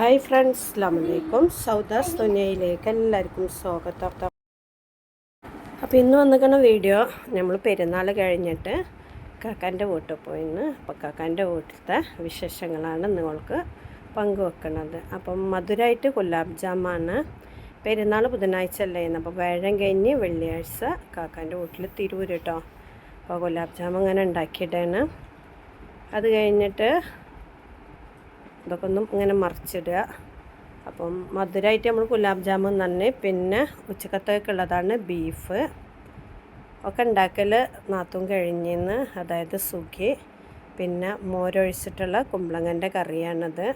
Hi friends അസ്ലാമലൈക്കും സൗദാസ് തുനയിലേക്ക് എല്ലാവർക്കും സ്വാഗതം. അപ്പോൾ ഇന്ന് വന്നിരിക്കുന്ന വീഡിയോ നമ്മൾ പെരുന്നാൾ കഴിഞ്ഞിട്ട് കാക്കാന്റെ വീട്ടിൽ പോയിന്ന്. അപ്പോൾ കാക്കാന്റെ വീട്ടിലത്തെ വിശേഷങ്ങളാണ് നിങ്ങൾക്ക് പങ്കുവെക്കുന്നത് അപ്പം മധുരമായിട്ട് ഗുലാബ് ജാമാണ് പെരുന്നാൾ ബുധനാഴ്ച അല്ലായിരുന്നു അപ്പോൾ വേഴം കഴിഞ്ഞ് വെള്ളിയാഴ്ച കാക്കാന്റെ വീട്ടിൽ തിരൂർ കേട്ടോ അപ്പോൾ ഗുലാബ് ജാം അങ്ങനെ ഉണ്ടാക്കിയിട്ടാണ് അത് കഴിഞ്ഞിട്ട് ഇതൊക്കെ ഒന്നും ഇങ്ങനെ മറിച്ചിടുക. അപ്പം മധുരമായിട്ട് നമ്മൾ ഗുലാബ് ജാമുൻ തന്നെ പിന്നെ ഉച്ചക്കത്തേക്കുള്ളതാണ് ബീഫ് ഒക്കെ ഉണ്ടാക്കൽ നാത്തും കഴിഞ്ഞിന്ന് അതായത് സുഖി. പിന്നെ മോരൊഴിച്ചിട്ടുള്ള കുമ്പളങ്ങന്റെ കറിയാണത്.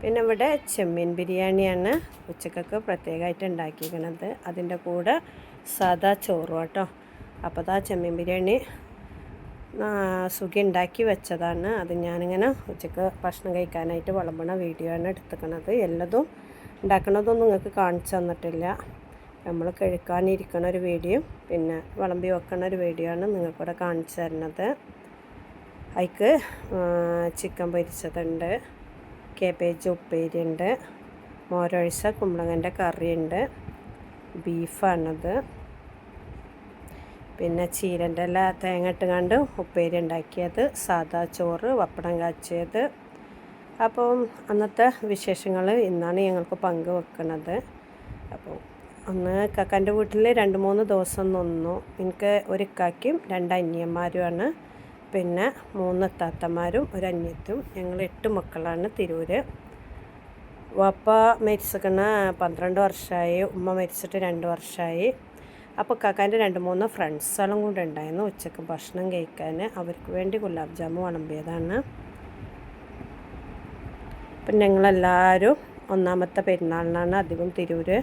പിന്നെ ഇവിടെ ചെമ്മീൻ ബിരിയാണിയാണ് ഉച്ചക്കൊക്കെ പ്രത്യേകമായിട്ട് ഉണ്ടാക്കിയിരിക്കുന്നത് അതിന്റെ കൂടെ സാധാ ചോറും കേട്ടോ അപ്പോൾ അതാ ചെമ്മീൻ ബിരിയാണി സുഖി ഉണ്ടാക്കി വെച്ചതാണ്. അത് ഞാനിങ്ങനെ ഉച്ചയ്ക്ക് ഭക്ഷണം കഴിക്കാനായിട്ട് വിളമ്പണ വീഡിയോ ആണ് എടുത്തുക്കണത്. എല്ലതും ഉണ്ടാക്കണതൊന്നും നിങ്ങൾക്ക് കാണിച്ചു തന്നിട്ടില്ല. നമ്മൾ കഴിക്കാനിരിക്കണ ഒരു വീഡിയോ പിന്നെ വിളമ്പി വെക്കണ ഒരു വീഡിയോ ആണ് നിങ്ങൾക്കിവിടെ കാണിച്ചു തരുന്നത്. അതിക്ക് ചിക്കൻ പൊരിച്ചതുണ്ട് കേബേജ് ഉപ്പേരി ഉണ്ട് മോരൊഴിച്ച കുമ്പളങ്ങന്റെ കറിയുണ്ട് ബീഫാണത്. പിന്നെ ചീരന്റെ എല്ലാ തേങ്ങ ഇട്ടുകൊണ്ട് ഉപ്പേരി ഉണ്ടാക്കിയത് സാദാ ചോറ് വപ്പടം കാച്ചിയത്. അപ്പം അന്നത്തെ വിശേഷങ്ങൾ ഇന്നാണ് ഞങ്ങൾക്ക് പങ്കുവെക്കുന്നത് അപ്പോൾ അന്ന് കക്കാന്റെ വീട്ടിൽ രണ്ട് മൂന്ന് ദിവസം നിന്നു. എനിക്ക് ഒരു ഇക്കാക്കും രണ്ട് അന്യന്മാരുമാണ്. പിന്നെ മൂന്ന് താത്തമാരും ഒരു അന്യത്തും. ഞങ്ങൾ എട്ട് മക്കളാണ് തിരൂര് വാപ്പ മരിച്ചിക്കണ പന്ത്രണ്ട് വർഷമായി ഉമ്മ മരിച്ചിട്ട് രണ്ട് വർഷമായി. അപ്പോൾ കാക്കാന്റെ രണ്ട് മൂന്ന് ഫ്രണ്ട്സുകളും കൂടെ ഉണ്ടായിരുന്നു ഉച്ചയ്ക്ക് ഭക്ഷണം കഴിക്കാൻ. അവർക്ക് വേണ്ടി ഗുലാബ് ജാമു വിളമ്പിയതാണ്. അപ്പം ഞങ്ങളെല്ലാവരും ഒന്നാമത്തെ പെരുന്നാളിനാണ് അധികം തിരൂര്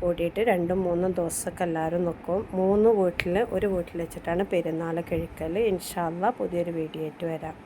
കൂടിയിട്ട് രണ്ടും മൂന്നും ദിവസമൊക്കെ എല്ലാവരും നിൽക്കും മൂന്ന് വീട്ടിൽ ഒരു വീട്ടിൽ വെച്ചിട്ടാണ് പെരുന്നാൾ കഴിക്കൽ ഇൻഷാല്ല പുതിയൊരു വീഡിയോ ആയിട്ട് വരാം.